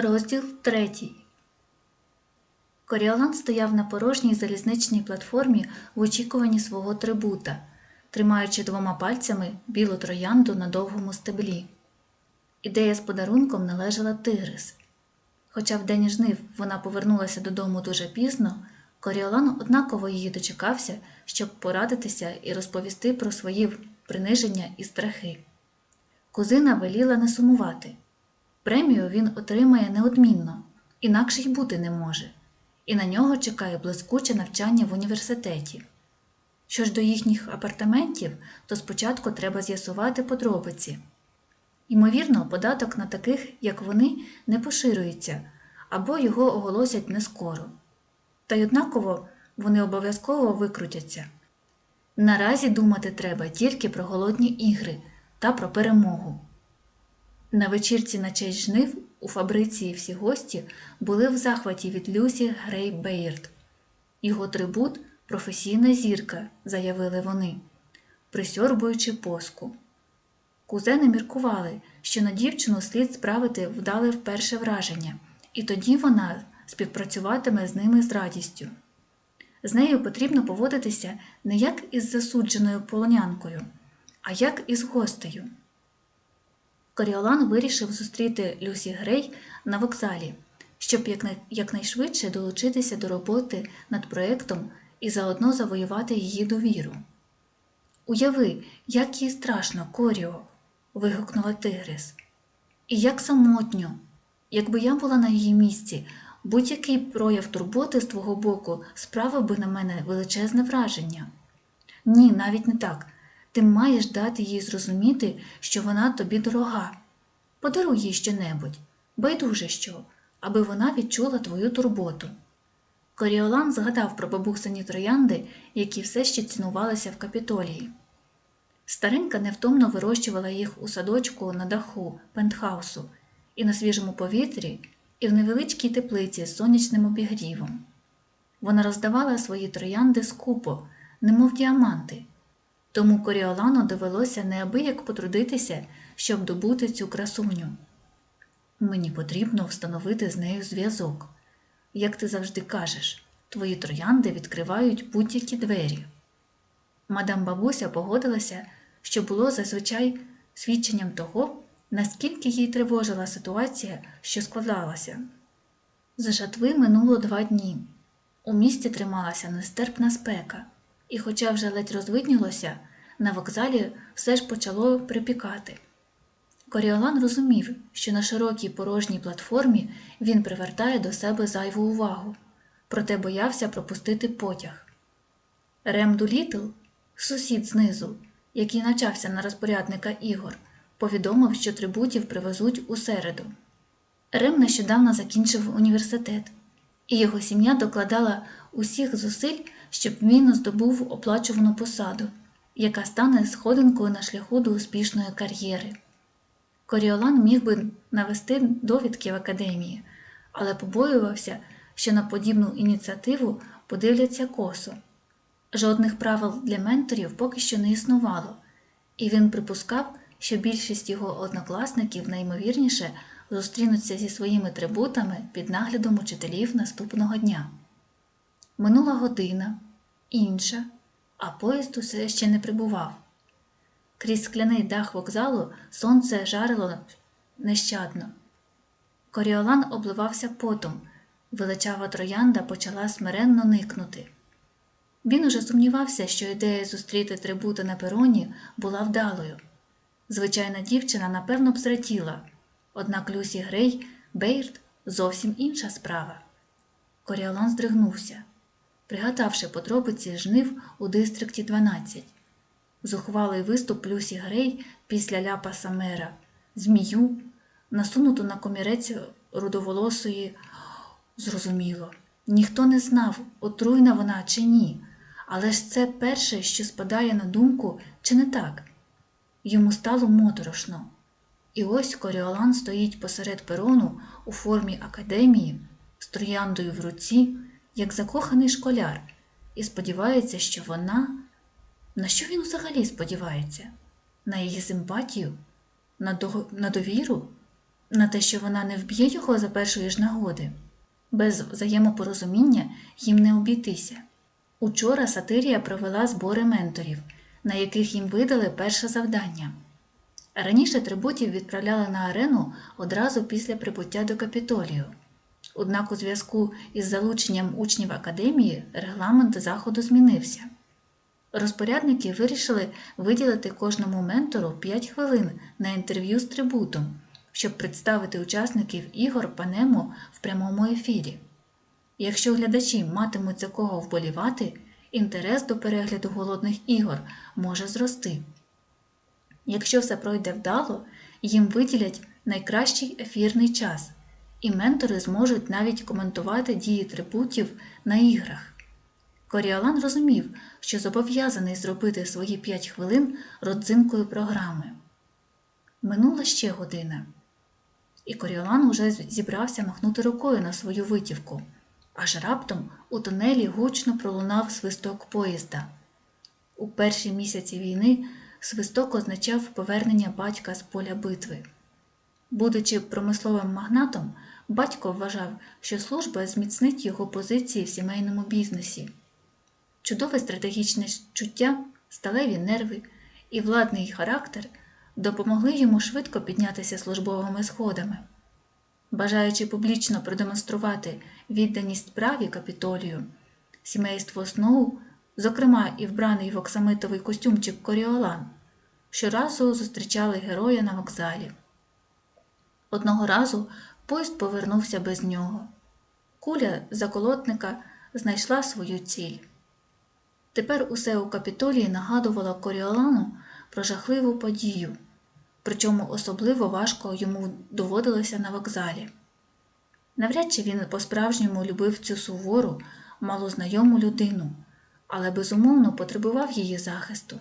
Розділ третій. Коріолан стояв на порожній залізничній платформі в очікуванні свого трибута, тримаючи двома пальцями білу троянду на довгому стеблі. Ідея з подарунком належала Тигрис. Хоча в день жнив вона повернулася додому дуже пізно, Коріолан однаково її дочекався, щоб порадитися і розповісти про свої приниження і страхи. Кузина веліла не сумувати. Премію він отримає неодмінно, інакше й бути не може, і на нього чекає блискуче навчання в університеті. Що ж до їхніх апартаментів, то спочатку треба з'ясувати подробиці. Ймовірно, податок на таких, як вони, не поширюється або його оголосять не скоро. Та й однаково вони обов'язково викрутяться. Наразі думати треба тільки про голодні ігри та про перемогу. На вечірці на честь жнив у фабриці всі гості були в захваті від Люсі Грей Бейерд. Його трибут професійна зірка, заявили вони, присьорбуючи поску. Кузени міркували, що на дівчину слід справити вдале вперше враження, і тоді вона співпрацюватиме з ними з радістю. З нею потрібно поводитися не як із засудженою полонянкою, а як із гостею. Коріолан вирішив зустріти Люсі Грей на вокзалі, щоб якнайшвидше долучитися до роботи над проєктом і заодно завоювати її довіру. Уяви, як їй страшно, Коріо, вигукнула Тигрис. І як самотньо. Якби я була на її місці, будь-який прояв турботи з твого боку справив би на мене величезне враження. Ні, навіть не так. Ти маєш дати їй зрозуміти, що вона тобі дорога. Подаруй їй щонебудь, байдуже що, аби вона відчула твою турботу. Коріолан згадав про бабусині троянди, які все ще цінувалися в капітолії. Старенька невтомно вирощувала їх у садочку на даху пентхаусу і на свіжому повітрі, і в невеличкій теплиці з сонячним обігрівом. Вона роздавала свої троянди скупо, немов діаманти, тому Коріолану довелося неабияк потрудитися, щоб добути цю красуню. Мені потрібно встановити з нею зв'язок. Як ти завжди кажеш, твої троянди відкривають будь-які двері. Мадам бабуся погодилася, що було зазвичай свідченням того, наскільки їй тривожила ситуація, що складалася. За жатви минуло два дні. У місті трималася нестерпна спека, і, хоча вже ледь розвиднілося, на вокзалі все ж почало припікати. Коріолан розумів, що на широкій порожній платформі він привертає до себе зайву увагу, проте боявся пропустити потяг. Рем Дулітл, сусід знизу, який навчався на розпорядника ігор, повідомив, що трибутів привезуть у середу. Рем нещодавно закінчив університет, і його сім'я докладала усіх зусиль, щоб він здобув оплачувану посаду, яка стане сходинкою на шляху до успішної кар'єри. Коріолан міг би навести довідки в академії, але побоювався, що на подібну ініціативу подивляться косо. Жодних правил для менторів поки що не існувало, і він припускав, що більшість його однокласників найімовірніше зустрінуться зі своїми трибутами під наглядом учителів наступного дня. Минула година, інша, а поїзд усе ще не прибував. Крізь скляний дах вокзалу сонце жарило нещадно. Коріолан обливався потом, величава троянда почала смиренно никнути. Він уже сумнівався, що ідея зустріти трибута на пероні була вдалою. Звичайна дівчина напевно б зраділа, однак Люсі Грей Бейрд зовсім інша справа. Коріолан здригнувся, пригадавши подробиці жнив у дистрикті 12 зухвалий виступ Люсі Грей після ляпаса мера, змію, насунуту на комірець рудоволосої. Зрозуміло, ніхто не знав, отруйна вона чи ні, але ж це перше, що спадає на думку, чи не так? Йому стало моторошно. І ось Коріолан стоїть посеред перону у формі академії, з трояндою в руці, як закоханий школяр, і сподівається, що вона на що він взагалі сподівається? На її симпатію? На, до... на довіру? На те, що вона не вб'є його за першої ж нагоди. Без взаємопорозуміння їм не обійтися. Учора Сатирія провела збори менторів, на яких їм видали перше завдання. Раніше трибутів відправляли на арену одразу після прибуття до Капітолію. Однак у зв'язку із залученням учнів академії регламент заходу змінився. Розпорядники вирішили виділити кожному ментору 5 хвилин на інтерв'ю з трибутом, щоб представити учасників ігор Панемо в прямому ефірі. Якщо глядачі матимуть за кого вболівати, інтерес до перегляду голодних ігор може зрости. Якщо все пройде вдало, їм виділять найкращий ефірний час, і ментори зможуть навіть коментувати дії трибутів на іграх. Коріалан розумів, що зобов'язаний зробити свої 5 хвилин родзинкою програми. Минула ще година, і Коріолан уже зібрався махнути рукою на свою витівку, аж раптом у тунелі гучно пролунав свисток поїзда. У перші місяці війни свисток означав повернення батька з поля битви. Будучи промисловим магнатом, батько вважав, що служба зміцнить його позиції в сімейному бізнесі. Чудове стратегічне чуття, сталеві нерви і владний характер допомогли йому швидко піднятися службовими сходами. Бажаючи публічно продемонструвати відданість справі капітолію, сімейство Сноу, зокрема і вбраний в оксамитовий костюмчик Коріолан, щоразу зустрічали героя на вокзалі. Одного разу поїзд повернувся без нього. Куля заколотника знайшла свою ціль. Тепер усе у капітолії нагадувало Коріолану про жахливу подію, причому особливо важко йому доводилося на вокзалі. Навряд чи він по-справжньому любив цю сувору, малознайому людину, але безумовно потребував її захисту.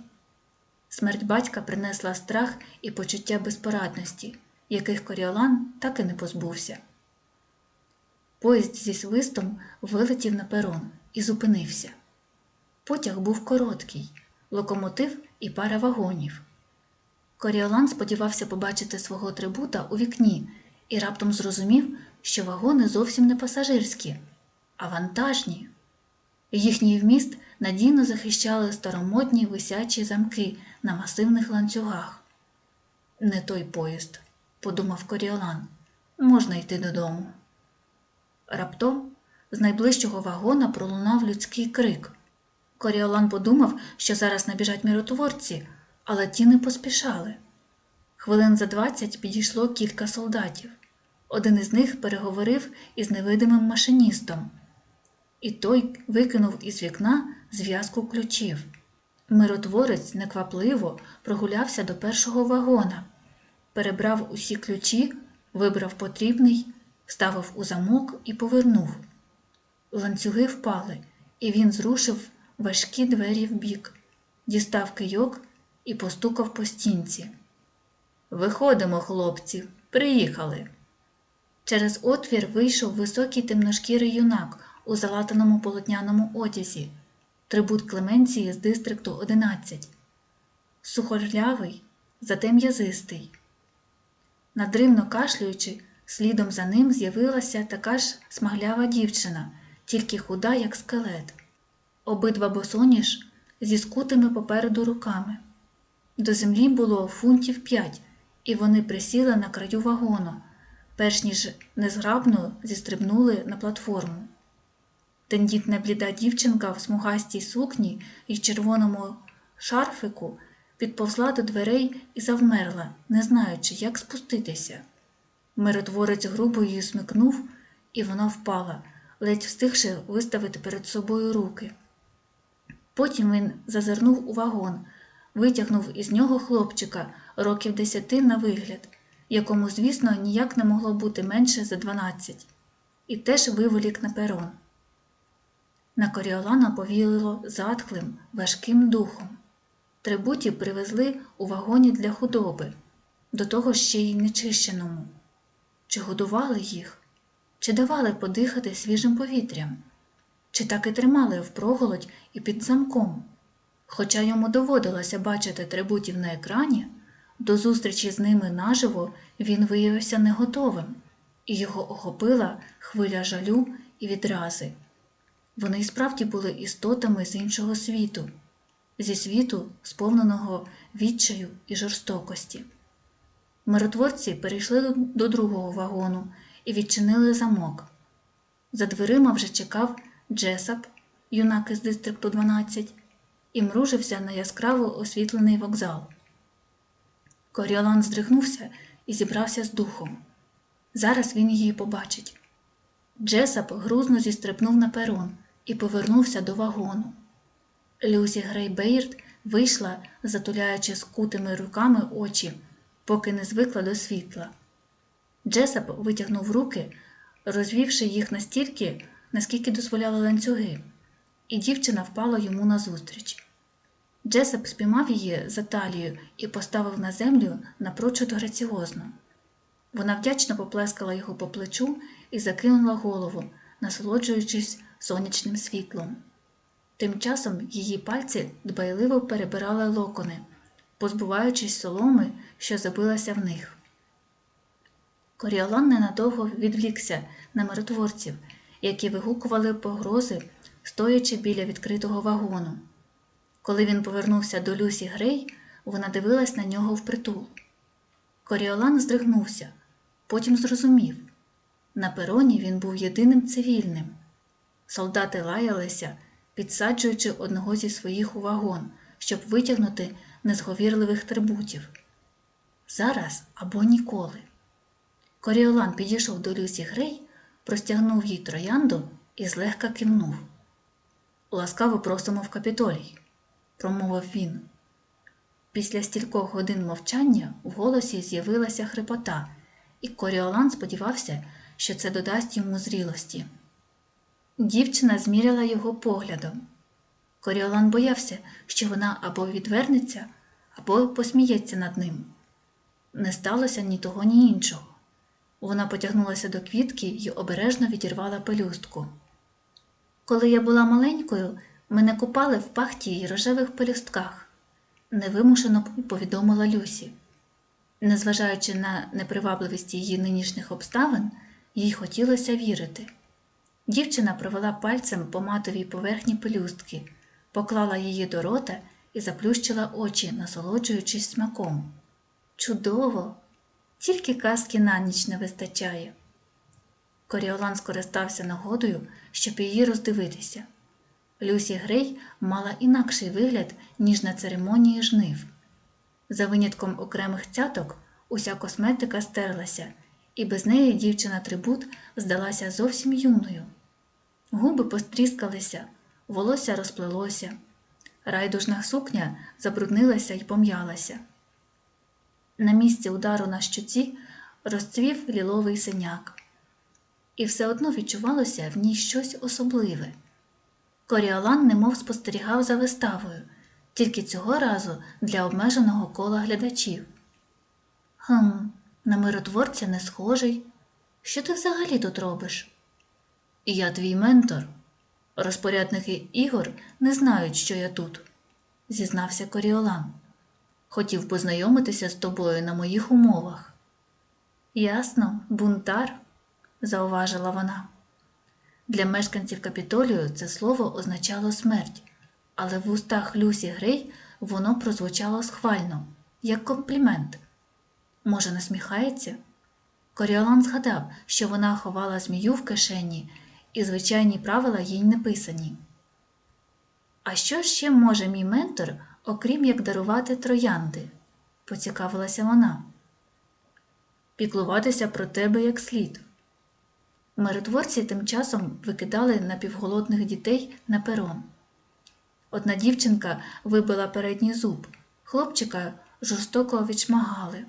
Смерть батька принесла страх і почуття безпорадності, яких Коріолан так і не позбувся. Поїзд зі свистом вилетів на перон і зупинився. Потяг був короткий, локомотив і пара вагонів. Коріолан сподівався побачити свого трибута у вікні і раптом зрозумів, що вагони зовсім не пасажирські, а вантажні. Їхній вміст надійно захищали старомодні висячі замки на масивних ланцюгах. Не той поїзд, подумав Коріолан, можна йти додому. Раптом з найближчого вагона пролунав людський крик. Коріолан подумав, що зараз набіжать миротворці, але ті не поспішали. Хвилин за двадцять підійшло кілька солдатів. Один із них переговорив із невидимим машиністом, і той викинув із вікна зв'язку ключів. Миротворець неквапливо прогулявся до першого вагона, перебрав усі ключі, вибрав потрібний, ставив у замок і повернув. Ланцюги впали, і він зрушив важкі двері вбік, дістав кийок і постукав по стінці. Виходимо, хлопці, приїхали. Через отвір вийшов високий темношкірий юнак у залатаному полотняному одязі, трибут Клеменції з дистрикту 11. Сухорлявий, зате м'язистий. Надривно кашлюючи, слідом за ним з'явилася така ж смаглява дівчина, тільки худа, як скелет. Обидва босоніж зі скутими попереду руками. До землі було фунтів п'ять, і вони присіли на краю вагону, перш ніж незграбно зістрибнули на платформу. Тендітна бліда дівчинка в смугастій сукні і червоному шарфику підповзла до дверей і завмерла, не знаючи, як спуститися. Миротворець грубо її смикнув, і вона впала, ледь встигши виставити перед собою руки. Потім він зазирнув у вагон, витягнув із нього хлопчика років десяти на вигляд, якому, звісно, ніяк не могло бути менше за дванадцять, і теж виволік на перон. На Коріолана повілило затхлим, важким духом. Трибутів привезли у вагоні для худоби, до того ще й нечищеному. Чи годували їх, чи давали подихати свіжим повітрям, чи так і тримали впроголодь і під замком. Хоча йому доводилося бачити трибутів на екрані, До зустрічі з ними наживо він виявився не готовим, і його охопила хвиля жалю і відрази. Вони справді були істотами з іншого світу, зі світу, сповненого відчаю і жорстокості. Миротворці перейшли до другого вагону і відчинили замок. За дверима вже чекав Джесап, юнак із дистрикту 12, і мружився на яскраво освітлений вокзал. Коріолан здригнувся і зібрався з духом. Зараз він її побачить. Джесап грузно зістрибнув на перон і повернувся до вагону. Люсі Грейбейрд вийшла, затуляючи скутими руками очі, поки не звикла до світла. Джесап витягнув руки, розвівши їх настільки, наскільки дозволяли ланцюги, і дівчина впала йому назустріч. Джесап спіймав її за талію і поставив на землю напрочуд граціозно. Вона вдячно поплескала його по плечу і закинула голову, насолоджуючись сонячним світлом. Тим часом її пальці дбайливо перебирали локони, позбуваючись соломи, що забилася в них. Коріолан ненадовго відвлікся на миротворців, які вигукували погрози, стоячи біля відкритого вагону. Коли він повернувся до Люсі Грей, вона дивилась на нього впритул. Коріолан здригнувся, потім зрозумів. На пероні він був єдиним цивільним. Солдати лаялися, підсаджуючи одного зі своїх у вагон, щоб витягнути незговірливих трибутів. Зараз або ніколи. Коріолан підійшов до Люсі Грей, простягнув їй троянду і злегка кивнув. Ласкаво просимо в капітолій, промовив він. Після стількох годин мовчання в голосі з'явилася хрипота, і Коріолан сподівався, що це додасть йому зрілості. Дівчина зміряла його поглядом. Коріолан боявся, що вона або відвернеться, або посміється над ним. Не сталося ні того, ні іншого. Вона потягнулася до квітки і обережно відірвала пелюстку. Коли я була маленькою, мене купали в пахті й рожевих пелюстках, невимушено повідомила Люсі. Незважаючи на непривабливість її нинішніх обставин, їй хотілося вірити. Дівчина провела пальцем по матовій поверхні пелюстки, поклала її до рота і заплющила очі, насолоджуючись смаком. Чудово! Тільки казки на ніч не вистачає. Коріолан скористався нагодою, щоб її роздивитися. Люсі Грей мала інакший вигляд, ніж на церемонії жнив. За винятком окремих цяток, уся косметика стерлася, і без неї дівчина трибут здалася зовсім юною. Губи постріскалися, волосся розплелося, райдужна сукня забруднилася і пом'ялася. На місці удару на щоці розцвів ліловий синяк, і все одно відчувалося в ній щось особливе. Коріолан немов спостерігав за виставою, тільки цього разу для обмеженого кола глядачів. Хм, на миротворця не схожий. Що ти взагалі тут робиш? Я твій ментор. Розпорядники ігор не знають, що я тут, зізнався Коріолан. Хотів познайомитися з тобою на моїх умовах. Ясно, бунтар, зауважила вона. Для мешканців капітолію це слово означало смерть, але в устах Люсі Грей воно прозвучало схвально, як комплімент. Може, насміхається? Коріолан згадав, що вона ховала змію в кишені, і звичайні правила їй не писані. А що ще може мій ментор, окрім як дарувати троянди? поцікавилася вона. Піклуватися про тебе як слід. Миротворці тим часом викидали напівголодних дітей на перон. Одна дівчинка вибила передній зуб, хлопчика жорстоко відшмагали.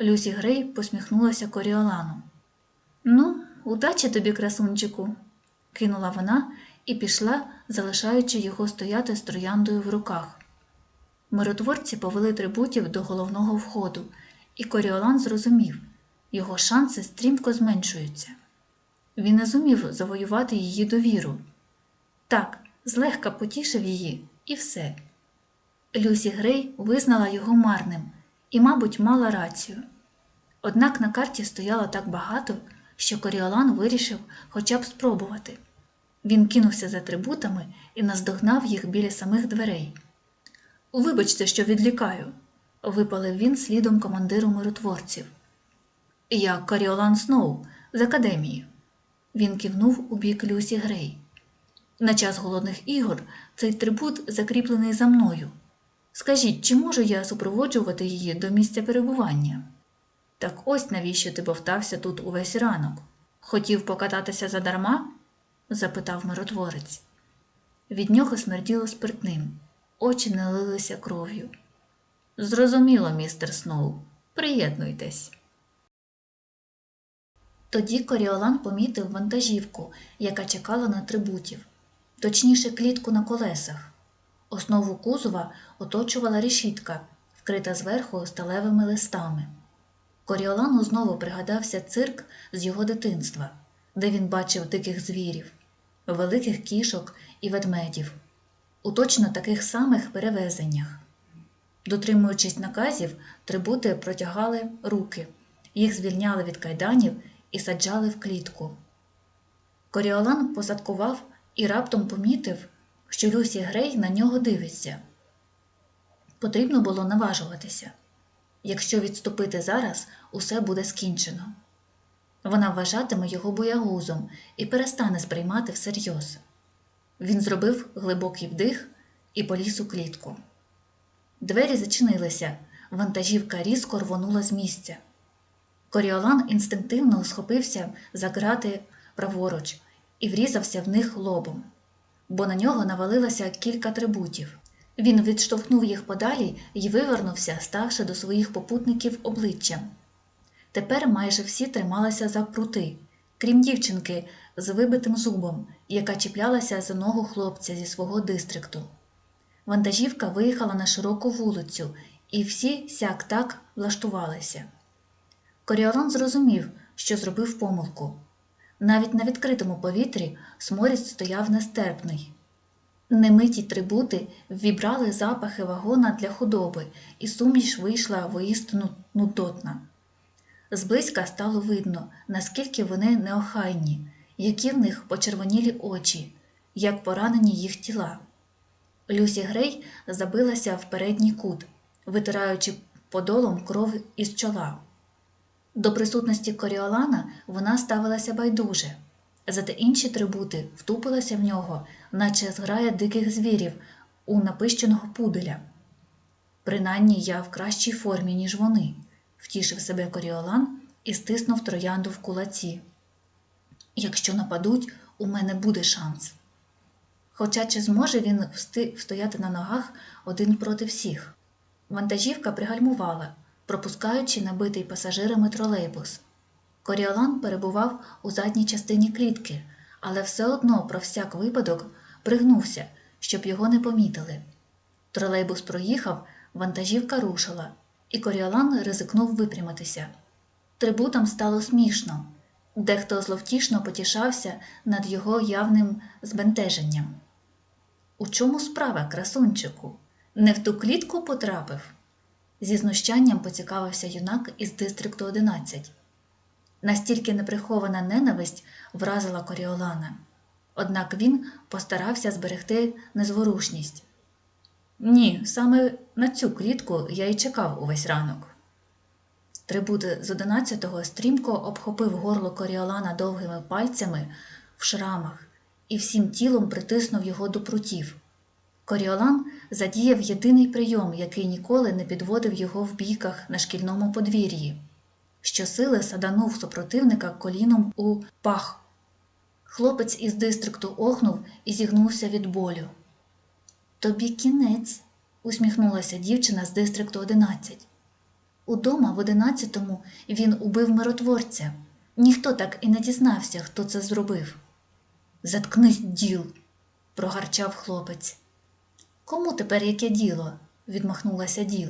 Люсі Грей посміхнулася Коріолану. Ну, удачі тобі, красунчику, кинула вона і пішла, залишаючи його стояти з трояндою в руках. Миротворці повели трибутів до головного входу, і Коріолан зрозумів його шанси стрімко зменшуються. Він не зумів завоювати її довіру. Так, злегка потішив її, і все. Люсі Грей визнала його марним І, мабуть, мала рацію. Однак на карті стояло так багато, що Коріолан вирішив хоча б спробувати. Він кинувся за трибутами і наздогнав їх біля самих дверей. Вибачте, що відлікаю, випалив він слідом командиру миротворців. Я Коріолан Сноу з академії. Він кивнув у бік Люсі Грей. На час голодних ігор цей трибут закріплений за мною. Скажіть, чи можу я супроводжувати її до місця перебування? Так ось навіщо ти бовтався тут увесь ранок? Хотів покататися задарма? запитав миротворець. Від нього смерділо спиртним, очі налилися кров'ю. Зрозуміло, містер Сноу, приєднуйтесь. Тоді Коріолан помітив вантажівку, яка чекала на трибутів, точніше клітку на колесах. Основу кузова оточувала решітка, вкрита зверху сталевими листами. Коріолану знову пригадався цирк з його дитинства, де він бачив диких звірів, великих кішок і ведмедів, у точно таких самих перевезеннях. Дотримуючись наказів, трибути протягали руки, їх звільняли від кайданів і саджали в клітку. Коріолан посадкував і раптом помітив, що Люсі Грей на нього дивиться. Потрібно було наважуватися. Якщо відступити зараз, усе буде скінчено. Вона вважатиме його боягузом і перестане сприймати всерйоз. Він зробив глибокий вдих і поліз у клітку. Двері зачинилися, вантажівка різко рвонула з місця. Коріолан інстинктивно схопився за грати праворуч і врізався в них лобом, бо на нього навалилося кілька трибутів. Він відштовхнув їх подалі і вивернувся, ставши до своїх попутників обличчям. Тепер майже всі трималися за прути, крім дівчинки з вибитим зубом, яка чіплялася за ногу хлопця зі свого дистрикту. Вантажівка виїхала на широку вулицю, і всі сяк так влаштувалися. Коріолан зрозумів, що зробив помилку. Навіть на відкритому повітрі сморід стояв нестерпний. Немиті трибути ввібрали запахи вагона для худоби, і суміш вийшла воістину нудотна. Зблизька стало видно, наскільки вони неохайні, які в них почервонілі очі, як поранені їх тіла. Люсі Грей забилася в передній кут, витираючи подолом кров із чола. До присутності Коріолана вона ставилася байдуже, зате інші трибути втупилися в нього, наче зграя диких звірів у напищеного пуделя. Принаймні я в кращій формі, ніж вони, втішив себе Коріолан і стиснув троянду в кулаці. Якщо нападуть, у мене буде шанс. Хоча чи зможе він встояти на ногах один проти всіх? Вантажівка пригальмувала, пропускаючи набитий пасажирами тролейбус. Коріолан перебував у задній частині клітки, але все одно про всяк випадок пригнувся, щоб його не помітили. Тролейбус проїхав, вантажівка рушила, і Коріолан ризикнув випрямитися. Трибутам стало смішно. Дехто зловтішно потішався над його явним збентеженням. У чому справа, красунчику? Не в ту клітку потрапив? Зі знущанням поцікавився юнак із дистрикту 11. Настільки неприхована ненависть вразила Коріолана. Однак він постарався зберегти незворушність. Ні, саме на цю клітку я й чекав увесь ранок. Трибут з одинадцятого стрімко обхопив горло Коріолана довгими пальцями в шрамах і всім тілом притиснув його до прутів. Коріолан задіяв єдиний прийом, який ніколи не підводив його в бійках на шкільному подвір'ї. Щосили саданув супротивника коліном у пах. Хлопець із дистрикту охнув і зігнувся від болю. Тобі кінець, усміхнулася дівчина з дистрикту 11. Удома в одинадцятому він убив миротворця. Ніхто так і не дізнався, хто це зробив. Заткнись, діл, прогарчав хлопець. Кому тепер яке діло? відмахнулася діл.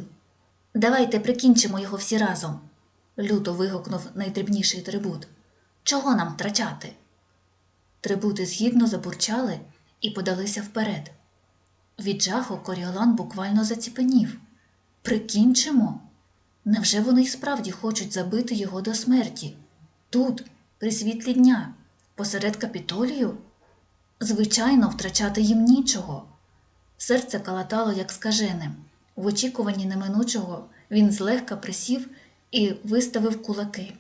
Давайте прикінчимо його всі разом, люто вигукнув найдрібніший трибут. Чого нам втрачати? Трибути згідно забурчали і подалися вперед. Від жаху Коріолан буквально заціпенів. Прикінчимо? Невже вони й справді хочуть забити його до смерті? Тут, при світлі дня, посеред капітолію? Звичайно, втрачати їм нічого. Серце калатало, як скажене. В очікуванні неминучого він злегка присів і виставив кулаки.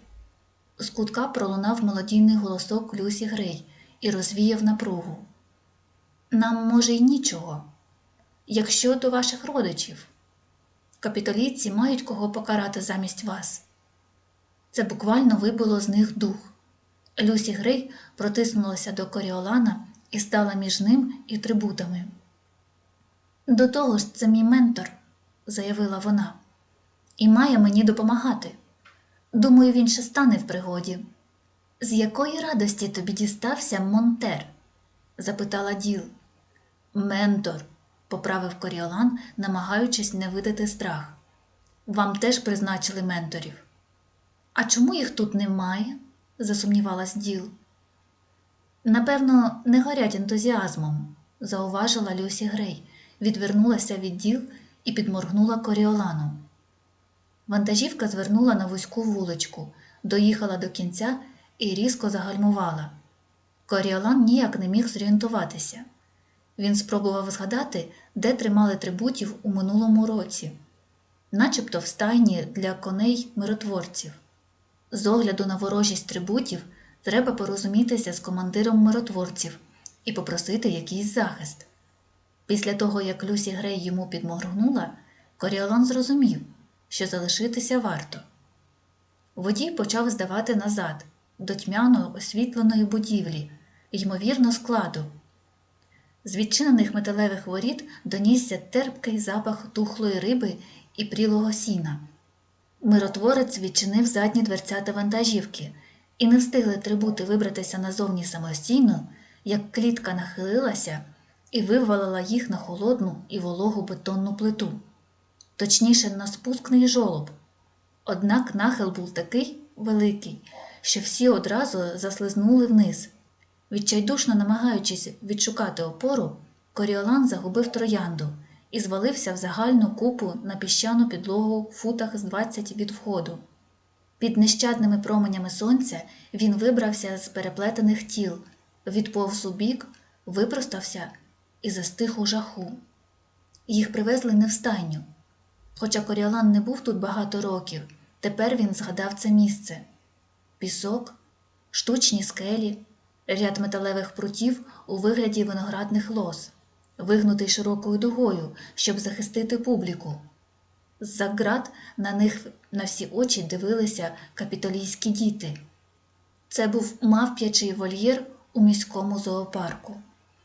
З кутка пролунав молодійний голосок Люсі Грей і розвіяв напругу. Нам, може, й нічого. Якщо до ваших родичів, капітолійці мають кого покарати замість вас. Це буквально вибило з них дух. Люсі Грей протиснулася до Коріолана і стала між ним і трибутами. До того ж, це мій ментор, заявила вона, і має мені допомагати. Думаю, він ще стане в пригоді. З якої радості тобі дістався Монтер? запитала Діл. Ментор, поправив Коріолан, намагаючись не видати страх. Вам теж призначили менторів. А чому їх тут немає? засумнівалась Діл. Напевно, не горять ентузіазмом, зауважила Люсі Грей, відвернулася від діл і підморгнула Коріолану. Вантажівка звернула на вузьку вуличку, доїхала до кінця і різко загальмувала. Коріолан ніяк не міг зорієнтуватися. Він спробував згадати, де тримали трибутів у минулому році, начебто в стайні для коней миротворців. З огляду на ворожість трибутів треба порозумітися з командиром миротворців і попросити якийсь захист. Після того, як Люсі Грей йому підморгнула, Коріолан зрозумів, що залишитися варто. Водій почав здавати назад, до тьмяно освітленої будівлі, ймовірно, складу. З відчинених металевих воріт донісся терпкий запах тухлої риби і прілого сіна. Миротворець відчинив задні дверцята вантажівки, і не встигли трибути вибратися назовні самостійно, як клітка нахилилася і вивалила їх на холодну і вологу бетонну плиту, точніше, на спускний жолоб. Однак нахил був такий великий, що всі одразу заслизнули вниз. Відчайдушно намагаючись відшукати опору, Коріолан загубив троянду і звалився в загальну купу на піщану підлогу в футах з 20 від входу. Під нещадними променями сонця він вибрався з переплетених тіл, відповз у бік, випростався і застиг у жаху. Їх привезли не в стайню. Хоча Коріолан не був тут багато років, тепер він згадав це місце пісок, штучні скелі, ряд металевих прутів у вигляді виноградних лоз, вигнутий широкою дугою, щоб захистити публіку. З-за ґрат на них на всі очі дивилися капітолійські діти. Це був мавп'ячий вольєр у міському зоопарку.